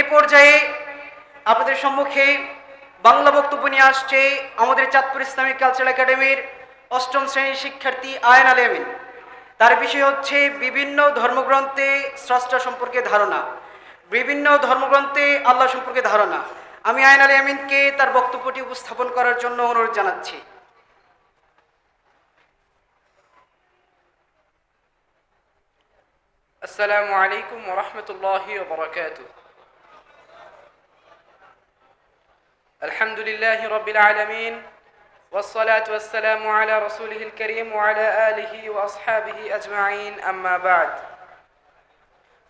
এ পর্যায়ে আপনাদের সম্মুখে বাংলা বক্তব্য নিয়ে আসছে আমাদের চাঁদপুর ইসলামিক কালচারাল একাডেমির অষ্টম শ্রেণির শিক্ষার্থী আয়ন আলেমিন তার বিষয় হচ্ছে বিভিন্ন ধর্মগ্রন্থে স্রষ্টা সম্পর্কে ধারণা। বিভিন্ন ধর্মগ্রন্থে আল্লাহ সম্পর্কে ধারণা। আমি আয়ন আলী আমিনকে তার বক্তব্যটি উপস্থাপন করার জন্য অনুরোধ জানাচ্ছি। আসসালামু আলাইকুম রহমতুল্লাহ বরাকাতুহ। الحمد لله رب العالمين والصلاة والسلام على رسوله الكريم وعلى آله وأصحابه أجمعين أما بعد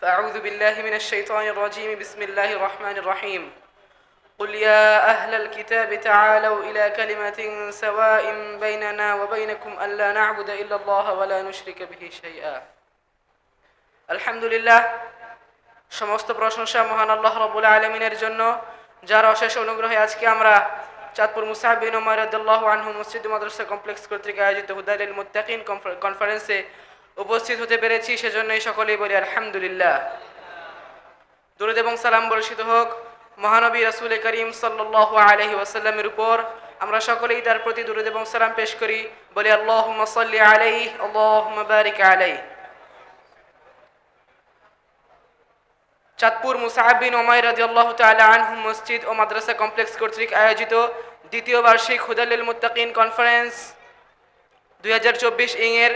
فأعوذ بالله من الشيطان الرجيم بسم الله الرحمن الرحيم قل يا أهل الكتاب تعالوا إلى كلمة سواء بيننا وبينكم ألا نعبد إلا الله ولا نشرك به شيئا আলহামদুলিল্লাহ সমস্ত প্রশংসা মহান আল্লাহ রবুল আলমিনের জন্য যার অশেষ অনুগ্রহে আজকে আমরা চাঁদপুর মুসাহিবিন ওমরদুল্লাহ আনহু মসজিদ মাদ্রাসা কমপ্লেক্স কর্তৃক আয়োজিত হুদাইল মুত্তাকিন কনফারেন্সে উপস্থিত হতে পেরেছি, সেজন্যই সকলেই বলি আলহামদুলিল্লাহ। দুরুদ এবং সালাম বর্ষিত হোক মহানবী রাসুল করিম সাল্লাহ আলহি ওয়াসাল্লামের উপর। আমরা সকলেই তার প্রতি দুরুদ এবং সালাম পেশ করি। বলি আল্লাহ সাল্লি আলাই আল্লাহ বারিক আলাই চাঁদপুর মুসাহাবিন ওমাই রাজি আল্লাহ আনহু মসজিদ ও মাদ্রাসা কমপ্লেক্স কর্তৃক আয়োজিত দ্বিতীয় বার্ষিক হুদালিল মুত্তাকিন কনফারেন্স দুই হাজার চব্বিশ ইংয়ের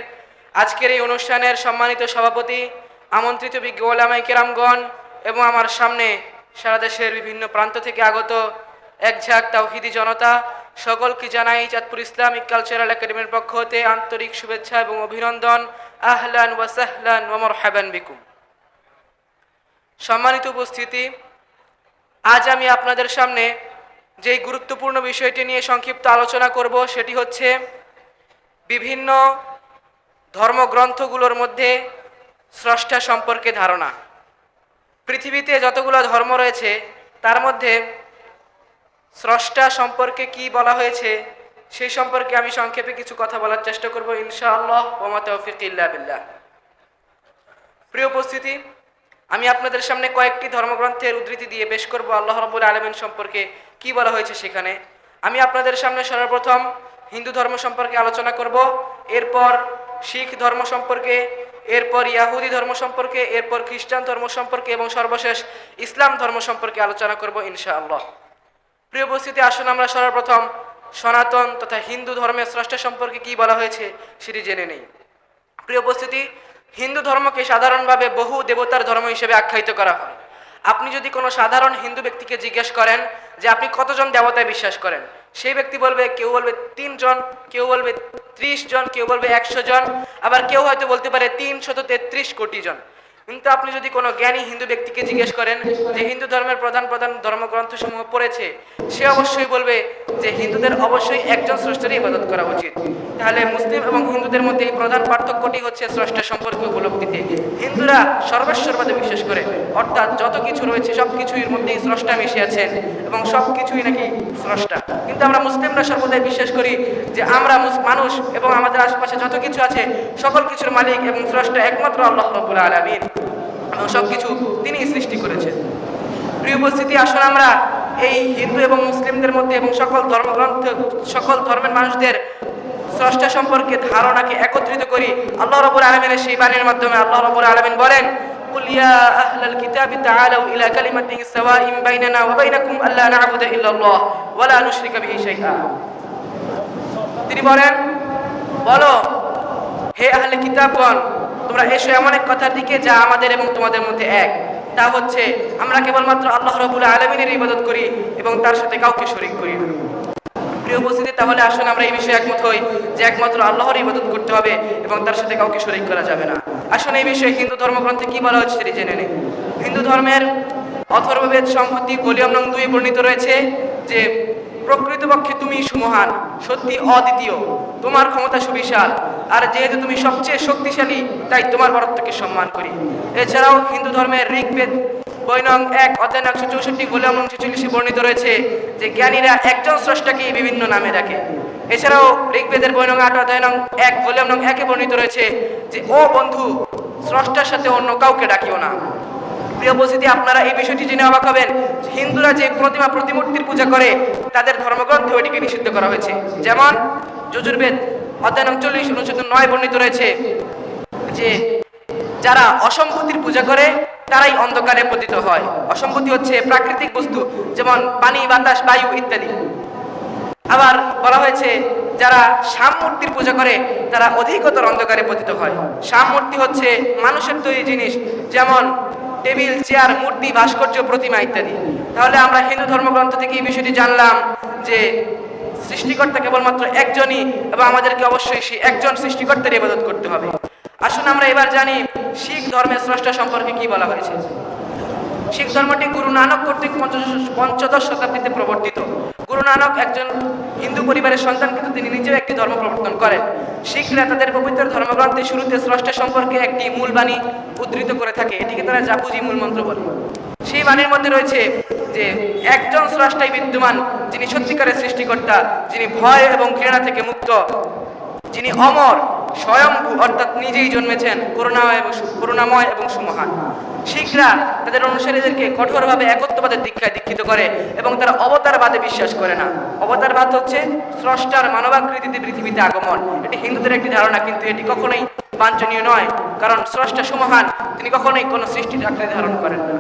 আজকের এই অনুষ্ঠানের সম্মানিত সভাপতি, আমন্ত্রিত বিজ্ঞ ওলামাই কেরামগণ এবং আমার সামনে সারা দেশের বিভিন্ন প্রান্ত থেকে আগত এক ঝাঁক তাওহিদি জনতা, সকলকে জানাই চাঁদপুর ইসলামিক কালচারাল একাডেমির পক্ষ হতে আন্তরিক শুভেচ্ছা এবং অভিনন্দন। আহলান ওয়াসাহলান ওমর হাবান বিকুম। সম্মানিত উপস্থিতি, আজ আমি আপনাদের সামনে যেই গুরুত্বপূর্ণ বিষয়টি নিয়ে সংক্ষিপ্ত আলোচনা করব, সেটি হচ্ছে বিভিন্ন ধর্মগ্রন্থগুলোর মধ্যে স্রষ্টা সম্পর্কে ধারণা। পৃথিবীতে যতগুলো ধর্ম রয়েছে, তার মধ্যে স্রষ্টা সম্পর্কে কি বলা হয়েছে, সেই সম্পর্কে আমি সংক্ষেপে কিছু কথা বলার চেষ্টা করব, ইনশাআল্লাহ ওমা তৌফিক ইল্লা বিল্লাহ। প্রিয় উপস্থিতি আমি আপনাদের সামনে কয়েকটি ধর্মগ্রন্থের উদ্ধৃতি দিয়ে পেশ করব আল্লাহ রবুল আলমিন সম্পর্কে কি বলা হয়েছে সেখানে। আমি আপনাদের সামনে সর্বপ্রথম হিন্দু ধর্ম সম্পর্কে আলোচনা করব, এরপর শিখ ধর্ম সম্পর্কে, এরপর ইয়াহুদি ধর্ম সম্পর্কে, এরপর খ্রিস্টান ধর্ম সম্পর্কে এবং সর্বশেষ ইসলাম ধর্ম সম্পর্কে আলোচনা করব ইনশাআল্লাহ। প্রিয় উপস্থিতি, আসুন আমরা সর্বপ্রথম সনাতন তথা হিন্দু ধর্মের স্রষ্টা সম্পর্কে কি বলা হয়েছে সেটি জেনে নেই। প্রিয় উপস্থিতি হিন্দু ধর্মকে সাধারণভাবে বহু দেবতার ধর্ম হিসেবে আখ্যায়িত করা হয়। আপনি যদি কোনো সাধারণ হিন্দু ব্যক্তিকে জিজ্ঞেস করেন যে আপনি কতজন দেবতায় বিশ্বাস করেন, সেই ব্যক্তি বলবে, কেউ বলবে তিনজন, কেউ বলবে ত্রিশ জন, কেউ বলবে একশো জন, আবার কেউ হয়তো বলতে পারে তিনশত তেত্রিশ কোটি জন। কিন্তু আপনি যদি কোনো জ্ঞানী হিন্দু ব্যক্তিকে জিজ্ঞেস করেন যে হিন্দু ধর্মের প্রধান প্রধান ধর্মগ্রন্থসমূহ পড়েছে, সে অবশ্যই বলবে যে হিন্দুদের অবশ্যই একজন স্রষ্টারই ইবাদত করা উচিত। তাহলে মুসলিম এবং হিন্দুদের মধ্যে এই প্রধান পার্থক্যটি হচ্ছে স্রষ্টা সম্পর্কে উপলব্ধিতে। হিন্দুরা সর্বেশ্বরবাদে বিশ্বাস করে, অর্থাৎ যত কিছু রয়েছে সব কিছুর মধ্যেই স্রষ্টা মিশে আছেন এবং সব কিছুই নাকি স্রষ্টা। কিন্তু আমরা মুসলিমরা সর্বদাই বিশ্বাস করি যে আমরা মানুষ এবং আমাদের আশেপাশে যত কিছু আছে সকল কিছুর মালিক এবং স্রষ্টা একমাত্র আল্লাহ রবুল আলমিন। সব কিছু তিনি সৃষ্টি করেছেন প্রিয় উপস্থিতি আসুন আমরা এই হিন্দু এবং মুসলিমদের মধ্যে এবং সকল ধর্মগ্রন্থ সকল ধর্মের মানুষদের স্রষ্টা সম্পর্কে ধারণাকে একত্রিত করি আল্লাহ রবুল আলমিনের সেই বাণীর মাধ্যমে আল্লাহ রবুল আলমিন বলেন قل يا أهل الكتاب تعالوا إلى كلمة سواء بيننا وبينكم ألا نعبد إلا الله ولا نشرك به شيئا তিনি বলেন বলো হে আহলে কিতাবগণ তোমরা এসো এমন এক কথার দিকে যা আমাদের এবং তোমাদের মধ্যে এক। তা হচ্ছে, আমরা কেবলমাত্র আল্লাহ রবুল আলমিনের ইবাদত করি এবং তার সাথে কাউকে শরিক করি প্রিয় উপস্থিতি, তাহলে আসুন আমরা এই বিষয়ে একমত হই যে একমাত্র আল্লাহর ইবাদত করতে হবে এবং তার সাথে কাউকে শরিক করা যাবে না। আসুন এই বিষয়ে হিন্দু ধর্মগ্রন্থে কি বলা হচ্ছে সেটি জেনে নেই। হিন্দু ধর্মের অথর্ববেদ সম্পত্তি ভলিউম নং দুই বর্ণিত রয়েছে যে, প্রকৃতপক্ষে তুমি সুমহান, সত্যি অদ্বিতীয়, তোমার ক্ষমতা সুবিশাল আর যেহেতু তুমি সবচেয়ে শক্তিশালী, তাই তোমার বরত্বকে সম্মান করি। এছাড়াও হিন্দু ধর্মের ঋগ্বেদ বই নং এক অধ্যায় একশো চৌষট্টি গোলাম নং ছেচল্লিশে বর্ণিত রয়েছে যে জ্ঞানীরা একজন স্রষ্টাকে বিভিন্ন নামে ডাকে। এছাড়াও ঋগ্বেদের বই নং আট অধ্যায় নং এক ভলিউম নং একে বর্ণিত রয়েছে যে, ও বন্ধু, স্রষ্টার সাথে অন্য কাউকে ডাকিও না। প্রিয় উপস্থিতি, আপনারা এই বিষয়টি জেনে অবাক হবেন হিন্দুরা যে প্রতিমা প্রতিমূর্তির পূজা করে, তাদের ধর্মগ্রন্থে ওইটিকে নিষিদ্ধ করা হয়েছে। যেমন যজুর্বেদ অধ্যায় উনচল্লিশ, অনুচ্ছেদ নয় বর্ণিত রয়েছে যে যারা অসম্পত্তির পূজা করে, তারাই অন্ধকারে পতিত হয়। অসম্পত্তি হচ্ছে প্রাকৃতিক বস্তু, যেমন পানি, বাতাস, বায়ু ইত্যাদি। আবার বলা হয়েছে, যারা শাম মূর্তির পূজা করে, তারা অধিকতর অন্ধকারে পতিত হয়। শাম মূর্তি হচ্ছে মানুষের তৈরি জিনিস, যেমন টেবিল, চেয়ার, মূর্তি, ভাস্কর্য, প্রতিমা ইত্যাদি। তাহলে আমরা হিন্দু ধর্মগ্রন্থ থেকে এই বিষয়টি জানলাম যে সৃষ্টিকর্তা কেবলমাত্র একজনই এবং আমাদেরকে অবশ্যই সেই একজন সৃষ্টিকর্তার ইবাদত করতে হবে। আসুন আমরা এবার জানি শিখ ধর্মের স্রষ্টা সম্পর্কে কি বলা হয়েছে। শিখ ধর্মটি গুরু নানক কর্তৃক পঞ্চদশ- শতাব্দীতে প্রবর্তিত। গুরু নানক একজন হিন্দু পরিবারের সন্তান, কিন্তু তিনি নিজেও একটি ধর্ম প্রবর্তন করেন। শিখরা তাদের পবিত্র ধর্মগ্রন্থে শুরুতে স্রষ্টা সম্পর্কে একটি মূল বাণী উদ্ধৃত করে থাকে। এটিকে তারা জাপুজি মূল মন্ত্র বলে। সেই বাণীর মধ্যে রয়েছে যে একজন স্রষ্টাই বিদ্যমান, যিনি সত্যিকারের সৃষ্টিকর্তা, যিনি ভয় এবং ঘৃণা থেকে মুক্ত, যিনি অমর, স্বয়ংভূ, অর্থাৎ নিজেই জন্মেছেন, করুণাময় এবং করুণাময় এবং সুমহান। শিখরা তাদের অনুসারীদেরকে কঠোরভাবে একত্ববাদের দীক্ষায় দীক্ষিত করে এবং তারা অবতারবাদে বিশ্বাস করে না। অবতারবাদ হচ্ছে স্রষ্টার মানবাকৃতিতে পৃথিবীতে আগমন। এটি হিন্দুদের একটি ধারণা, কিন্তু এটি কখনোই বাঞ্ছনীয় নয়। কারণ স্রষ্টা সুমহান, তিনি কখনোই কোনো সৃষ্টির আকৃতি ধারণ করেন না।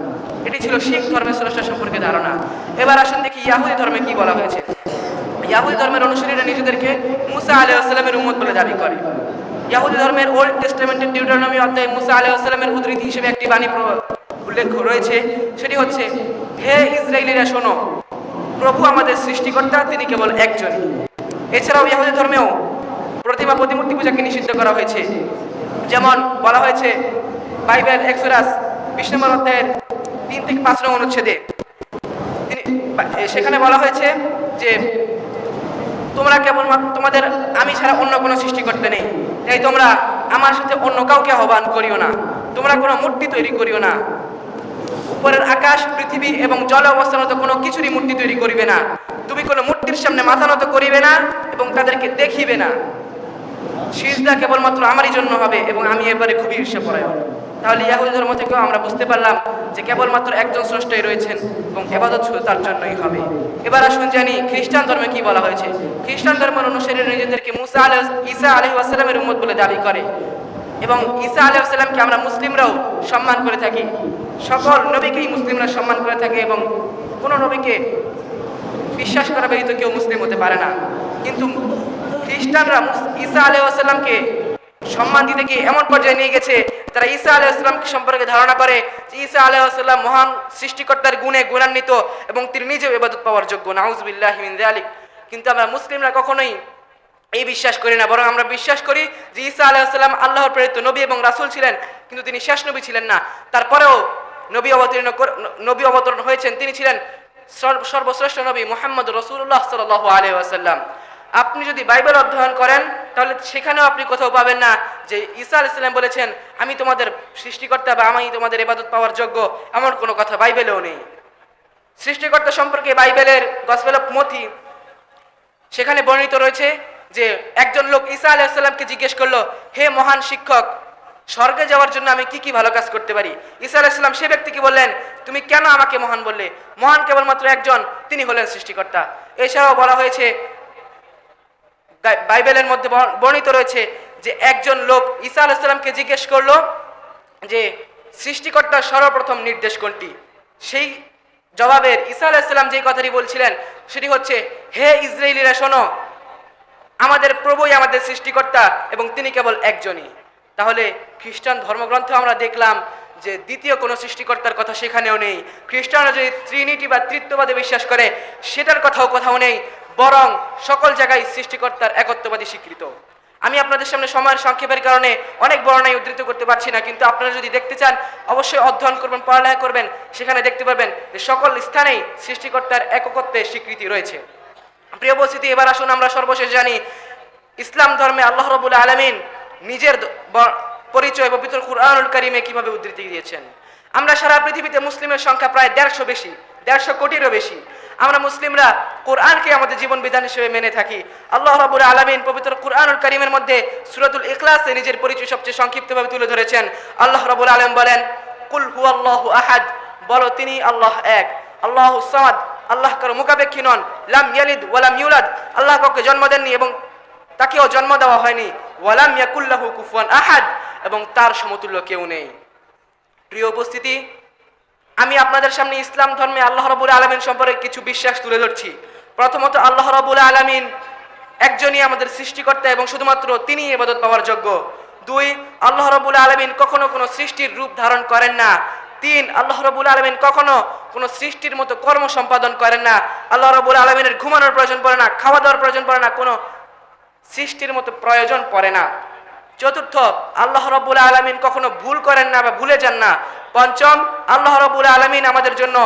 এটি ছিল শিখ ধর্মের স্রষ্টা সম্পর্কে ধারণা। এবার আসুন দেখি ইয়াহুদি ধর্মে কি বলা হয়েছে। ইয়াহুদি ধর্মের অনুসারীরা নিজেদেরকে মুসা আলাইহিসসালামের উম্মত বলে দাবি করে। ইয়াহুদি ধর্মের ওল্ড টেস্টামেন্টের ডিউটারনমি অধ্যায়ে মুসা আলাইহিসসালামের উদ্ধৃতি হিসেবে একটি বাণী উল্লেখ রয়েছে। সেটি হচ্ছে, হে ইসরায়েলিরা, শোনো, প্রভু আমাদের সৃষ্টিকর্তা, তিনি কেবল একজনই এছাড়াও ইয়াহুদি ধর্মেও প্রতিমা প্রতিমূর্তি পূজাকে নিষিদ্ধ করা হয়েছে। যেমন বলা হয়েছে বাইবেল এক্সোরাস বিশ নম্বর অধ্যায়ের তিন থেকে পাঁচ নং অনুচ্ছেদে। সেখানে বলা হয়েছে যে, তোমরা কেবল তোমাদের আমি ছাড়া অন্য কোনো সৃষ্টি করতে নেই। তাই তোমরা আমার সাথে অন্য কাউকে আহ্বান করিও না। তোমরা কোনো মূর্তি তৈরি করিও না। উপরের আকাশ, পৃথিবী এবং জলে অবস্থানত কোনো কিছুরই মূর্তি তৈরি করিবে না। তুমি কোনো মূর্তির সামনে মাথা নত করিবে না এবং তাদেরকে দেখিবে না। সিজদা কেবলমাত্র আমারই জন্য হবে এবং আমি এবারে খুবই ঈর্ষা পরায়ণ তাহলে ইয়াহুদি ধর্ম থেকেও আমরা বুঝতে পারলাম যে কেবলমাত্র একজন স্রষ্টাই রয়েছেন এবং এবাদত শুধু তার জন্যই হবে। এবার আসুন জানি খ্রিস্টান ধর্মে কি বলা হয়েছে? খ্রিস্টান ধর্মের অনুসারীরা নিজেদেরকে মুসা আলহ ঈসা আলহি আসসালামের উম্মত বলে দাবি করে। এবং ঈসা আলহ আসসালামকে আমরা মুসলিমরাও সম্মান করে থাকি। সকল নবীকেই মুসলিমরা সম্মান করে থাকে এবং কোনো নবীকে বিশ্বাস করা ব্যতীত কেউ মুসলিম হতে পারে না। কিন্তু খ্রিস্টানরা ঈসা আলাইসাল্লামকে সম্মান দিতে গিয়ে এমন পর্যায়ে নিয়ে গেছে তারা ঈসা আলাইসাল্লামকে সম্পর্কে ধারণা করে যে ঈসা আলাইসাল্লাম মহান সৃষ্টিকর্তার গুণে গুণান্বিত এবং তিনি নিজেও ইবাদত পাওয়ার যোগ্য, নাউজবিল্লাহ মিন যালিক। কিন্তু আমরা মুসলিমরা কখনোই এই বিশ্বাস করি না, বরং আমরা বিশ্বাস করি যে ঈসা আলাইসাল্লাম আল্লাহর প্রেরিত নবী এবং রাসূল ছিলেন, কিন্তু তিনি শেষ নবী ছিলেন না। তারপরেও নবী অবতীর্ণ নবী অবতরণ হয়েছেন, তিনি ছিলেন সর্বশ্রেষ্ঠ নবী মোহাম্মদ রসুল্লাহ সাল আলী আসাল্লাম আপনি যদি বাইবেল অধ্যয়ন করেন, তাহলে সেখানেও আপনি কোথাও পাবেন না যে ঈসা আলাইসাল্লাম বলেছেন, আমি তোমাদের সৃষ্টিকর্তা বা আমি তোমাদের ইবাদত পাওয়ার যোগ্য। এমন কোনো কথা বাইবেলেও নেই। সৃষ্টিকর্তা সম্পর্কে বাইবেলের গসপেল অফ মথি সেখানে বর্ণিত রয়েছে যে একজন লোক ঈসা আলাইসাল্লামকে জিজ্ঞেস করল, হে মহান শিক্ষক, স্বর্গে যাওয়ার জন্য আমি কি কি ভালো কাজ করতে পারি? ঈসা আলাইসাল্লাম সে ব্যক্তিকে বললেন, তুমি কেন আমাকে মহান বললে? মহান কেবলমাত্র একজন, তিনি হলেন সৃষ্টিকর্তা। এছাড়াও বলা হয়েছে বাইবেলের মধ্যে বর্ণিত রয়েছে যে একজন লোক ঈসা আলাইসাল্লামকে জিজ্ঞেস করল যে সৃষ্টিকর্তার সর্বপ্রথম নির্দেশ কোনটি? সেই জবাবের ঈসা আলাইসাল্লাম যেই কথাটি বলছিলেন, সেটি হচ্ছে, হে ইসরায়েলিরা শোনো, আমাদের প্রভুই আমাদের সৃষ্টিকর্তা এবং তিনি কেবল একজনই। তাহলে খ্রিস্টান ধর্মগ্রন্থে আমরা দেখলাম যে দ্বিতীয় কোনো সৃষ্টিকর্তার কথা সেখানেও নেই। খ্রিস্টানরা যদি ত্রিনিটি বা তৃত্ববাদে বিশ্বাস করে, সেটার কথাও কোথাও নেই। বরং সকল জায়গায় সৃষ্টিকর্তার একত্ববাদী স্বীকৃত। আমি আপনাদের সামনে সময়ের সংক্ষেপের কারণে অনেক বর্ণায় উদ্ধৃত করতে পারছি না, কিন্তু আপনারা যদি দেখতে চান, অবশ্যই অধ্যয়ন করবেন, পড়ালেখা করবেন, সেখানে দেখতে পারবেন যে সকল স্থানেই সৃষ্টিকর্তার এককত্বের স্বীকৃতি রয়েছে। প্রিয় উপস্থিতি, এবার আসুন আমরা সর্বশেষ জানি, ইসলাম ধর্মে আল্লাহ রবুল আলমিন নিজের পরিচয় পবিত্র কুরআনুল কারিমে কীভাবে উদ্ধৃতি দিয়েছেন? আমরা সারা পৃথিবীতে মুসলিমের সংখ্যা প্রায় দেড়শো বেশি, দেড়শো কোটিরও বেশি। আমরা মুসলিমরা কোরআনকে আমাদের জীবন বিধান হিসেবে মেনে থাকি। আল্লাহ রাবুল আলমিন পবিত্র কুরআনুল কারিমের মধ্যে সুরাতুল ইখলাসে নিজের পরিচয় সবচেয়ে সংক্ষিপ্তভাবে তুলে ধরেছেন। আল্লাহ রাবুল আলম বলেন, কুল হু আল্লাহ আহাদ বলো তিনি আল্লাহ এক। আল্লাহ সামাদ আল্লাহ কারও মুখাপেক্ষী নন। লাম ইয়ালিদ ওয়ালাম ইউলাদ আল্লাহ কাউকে জন্ম দেননি এবং তাকেও জন্ম দেওয়া হয়নি। ওয়ালাম ইয়াকুল্লাহু কুফুয়ান আহাদ এবং তার সমতুল্য কেউ নেই। প্রিয় উপস্থিতি আমি আপনাদের সামনে ইসলাম ধর্মে আল্লাহ রবুল আলমিন সম্পর্কে কিছু বিশ্বাস তুলে ধরছি। প্রথমত, আল্লাহ রবুল আলমিন একজনই আমাদের সৃষ্টিকর্তা এবং শুধুমাত্র তিনি এবাদত পাওয়ার যোগ্য। দুই, আল্লাহ রবুল আলমিন কখনো কোনো সৃষ্টির রূপ ধারণ করেন না। তিন, আল্লাহ রবুল আলমিন কখনো কোনো সৃষ্টির মতো কর্ম সম্পাদন করেন না। আল্লাহ রবুল আলমিনের ঘুমানোর প্রয়োজন পড়ে না, খাওয়া দাওয়ার প্রয়োজন পড়ে না, কোনো সৃষ্টির মতো প্রয়োজন পড়ে না। চতুর্থ, আল্লাহ রবুল আলমিন কখনো ভুল করেন না বা ভুলে যান না। পঞ্চম, আল্লাহ রবুল আলমিন আমাদের জন্য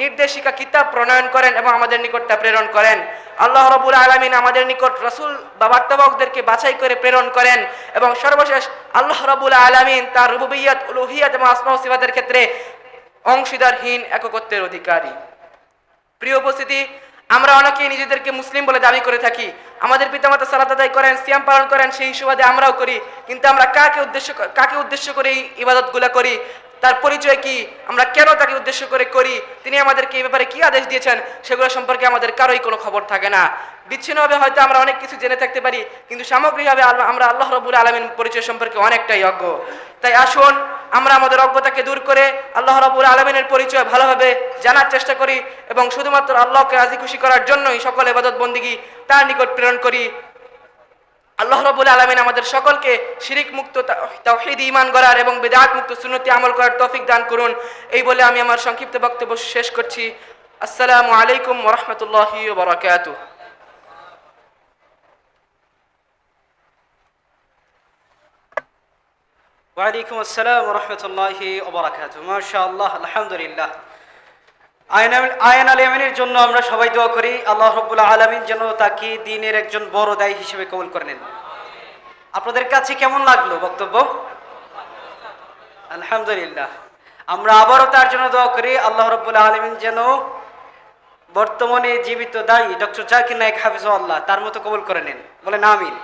নির্দেশিকা, কিতাব প্রণয়ন করেন এবং আমাদের নিকট তা প্রেরণ করেন। আল্লাহ রবুল আলমিন আমাদের নিকট রসুল বা বার্তাবকদেরকে বাছাই করে প্রেরণ করেন এবং সর্বশেষ আল্লাহ রবুল আলমিন তার রুবুবিয়াত, উলুহিয়াত এবং আসমা ও সিফাতের ক্ষেত্রে অংশীদারহীন, এককত্বের অধিকারী। প্রিয় উপস্থিতি আমরা অনেকেই নিজেদেরকে মুসলিম বলে দাবি করে থাকি। আমাদের পিতামাতা সালাত আদায় করেন, সিয়াম পালন করেন, সেই সুবাদে আমরাও করি। কিন্তু আমরা কাকে উদ্দেশ্য কাকে উদ্দেশ্য করে এই ইবাদতগুলো করি? তার পরিচয় কি? আমরা কেন তাকে উদ্দেশ্য করে করি? তিনি আমাদেরকে এই ব্যাপারে কি আদেশ দিয়েছেন? সেগুলো সম্পর্কে আমাদের কারোই কোনো খবর থাকে না। বিচ্ছিন্নভাবে হয়তো আমরা অনেক কিছু জেনে থাকতে পারি, কিন্তু সামগ্রিকভাবে আমরা আল্লাহ রবুল আলমিন পরিচয় সম্পর্কে অনেকটাই অজ্ঞ। তাই আসুন, আমরা আমাদের অজ্ঞতাকে দূর করে আল্লাহ রবুল আলমিনের পরিচয় ভালোভাবে জানার চেষ্টা করি এবং শুধুমাত্র আল্লাহকে রাজি খুশি করার জন্যই সকল এবাদত বন্দিগি তার নিকট প্রেরণ করি। আল্লাহ রবুল আলমিন আমাদের সকলকে শিরিক মুক্ত তাওহিদ ইমান করার এবং বেদাত মুক্ত সুন্নতি আমল করার তৌফিক দান করুন। এই বলে আমি আমার সংক্ষিপ্ত বক্তব্য শেষ করছি। আসসালামু আলাইকুম ওরহমতুল্লাহি বারাকাতুহ। ওয়ালাইকুম আসসালাম রহমতুল্লাহি ওবরাকাত মাশাআল্লাহ, আলহামদুলিল্লাহ। আয়ন আল ইয়ামিনের জন্য আমরা সবাই দোয়া করি, আল্লাহ রব্বুল আলমিন যেন তাকে দিনের একজন বড় দায়ী হিসেবে কবুল করে নেন। আপনাদের কাছে কেমন লাগল বক্তব্য? আলহামদুলিল্লাহ। আমরা আবারও তার জন্য দোয়া করি, আল্লাহ রব্বুল আলমিন যেন বর্তমানে জীবিত দায়ী ডক্টর জাকির নায়ক হাফিজ আল্লাহ তার মতো কবুল করে নেন। বলেন আমিন।